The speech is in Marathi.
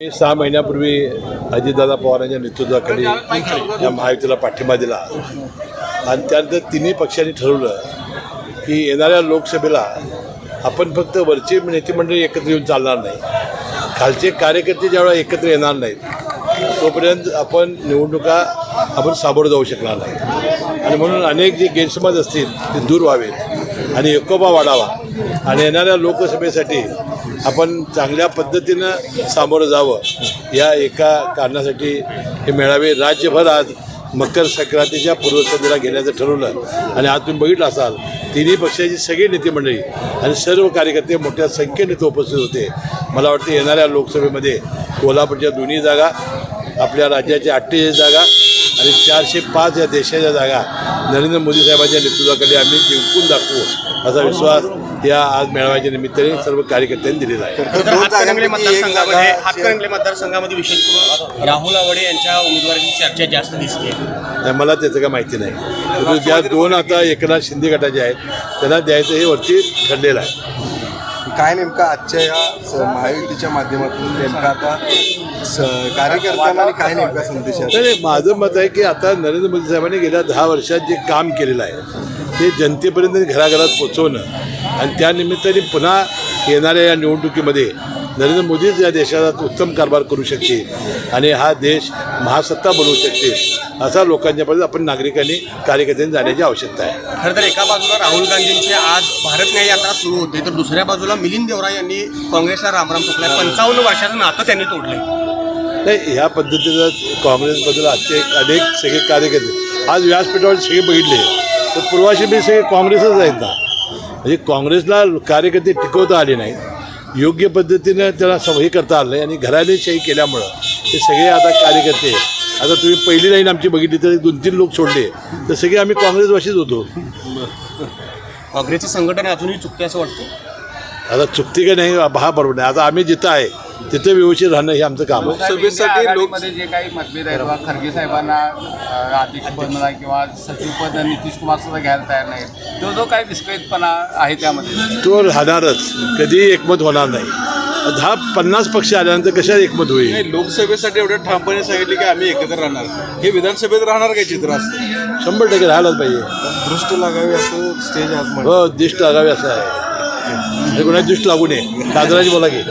मी सहा महिन्यापूर्वी अजितदादा पवारांच्या नेतृत्वाखाली या महायुतीला पाठिंबा दिला. आणि त्यानंतर तिन्ही पक्षांनी ठरवलं की येणाऱ्या लोकसभेला आपण फक्त वरचे नेतेमंडळी एकत्र येऊन चालणार नाही. खालचे कार्यकर्ते ज्यावेळेला एकत्र येणार नाहीत तोपर्यंत आपण निवडणुका आपण सामोरं जाऊ शकणार नाही. आणि म्हणून अनेक जे गैरसमज असतील ते दूर व्हावेत आणि एकोपा वाढावा. आणि येणाऱ्या लोकसभेसाठी आपण चांगल्या पद्धतीनं सामोरं जावं या एका कारणासाठी हे मेळावे राज्यभर आज मकर संक्रांतीच्या पूर्वसंध्येला घेण्याचं ठरवलं. आणि आज तुम्ही बघितलं असाल तिन्ही पक्षाची सगळी नेते मंडळी आणि सर्व कार्यकर्ते मोठ्या संख्येने ते उपस्थित होते. मला वाटतं येणाऱ्या लोकसभेमध्ये कोल्हापूरच्या दोन्ही जागा आपल्या राज्याच्या अठ्ठेचाळीस जागा आणि चारशे पाच या देशाच्या जागा नरेंद्र मोदी साहेबांच्या नेतृत्वाकडे आम्ही जिंकून दाखवू असा विश्वास या आज मेळाव्याच्या निमित्ताने सर्व कार्यकर्त्यांनी दिलेला आहे. तर हातकणंगले मतदारसंघामध्ये हातकणंगले मतदारसंघामध्ये विशेष करून राहुल आवडे यांच्या उमेदवारीची चर्चा जास्त दिसते. नाही मला त्याचं काय माहिती नाही. परंतु ज्या दोन आता एकनाथ शिंदे गटाचे आहेत त्यांना द्यायचं हे वरती ठरलेलं आहे. काय नेमकं आजच्या या स- महायुतीच्या माध्यमातून नेमकं आता स- कार्यकर्त्यांना आणि काय नेमका संदेश आहे? तर माझं मत आहे की आता नरेंद्र मोदी साहेबांनी गेल्या दहा वर्षात जे काम केलेलं आहे ते जनतेपर्यंत घराघरात पोचवणं आणि त्या निमित्ताने पुन्हा येणाऱ्या या निवडणुकीमध्ये नरेंद्र मोदीच या देशात उत्तम कारभार करू शकतील आणि हा देश महासत्ता बनवू शकतील असा लोकांच्यापर्यंत आपण नागरिकांनी कार्यकर्त्यांनी जाण्याची आवश्यकता आहे. खरं तर एका बाजूला राहुल गांधींची आज भारत न्याय यात्रा सुरू होते तर दुसऱ्या बाजूला मिलिंद देवरा यांनी काँग्रेसला रामराम ठोकलाय. पंचावन्न वर्षाचं नातं त्यांनी तोडलंय. नाही ह्या पद्धतीचं काँग्रेसबद्दल असे अनेक सगळे कार्यकर्ते आज व्यासपीठावर सगळे बघितले तर पूर्वाशी बी सगळे काँग्रेसच आहेत ना. म्हणजे काँग्रेसला कार्यकर्ते टिकवता आले नाहीत. योग्य पद्धतीनं त्याला हे करता आलं नाही आणि घराणेशाही केल्यामुळं हे सगळे आता कार्यकर्ते आता तुम्ही पहिली लाईन आमची बघितली तर दोन तीन लोक सोडले तर सगळे आम्ही काँग्रेसवाशीच होतो. काँग्रेसचे संघटन अजूनही चुकते असं वाटतं? आता चुकती का नाही हा बरोबर नाही. आता आम्ही जिथं आहे तिथं व्यवस्थित राहणं हे आमचं काम आहे. लोकसभेसाठी लोकसभेमध्ये जे काही मतभेद आहेत बा खरगे साहेबांना अं, अध्यक्षपद म्हणा किंवा सचिवपद नितीश कुमार सुद्धा घ्यायला तयार नाहीत. तो जो काही विस्कळीतपणा आहे त्यामध्ये. तो राहणारच. कधी एकमत होणार नाही. दहा पन्नास पक्ष आल्यानंतर कशा एकमत होईल? नाही लोकसभेसाठी एवढं ठामपणे सांगितले की आम्ही एकत्र राहणार. हे विधानसभेत राहणार काय चित्र असतं? शंभर टक्के राहायलाच पाहिजे. दृष्ट लागावी असं स्टेज आज. हो दिष्ट लागावे असं आहे. हे कोणाची दृष्ट लागू नये. काजराची बोला की.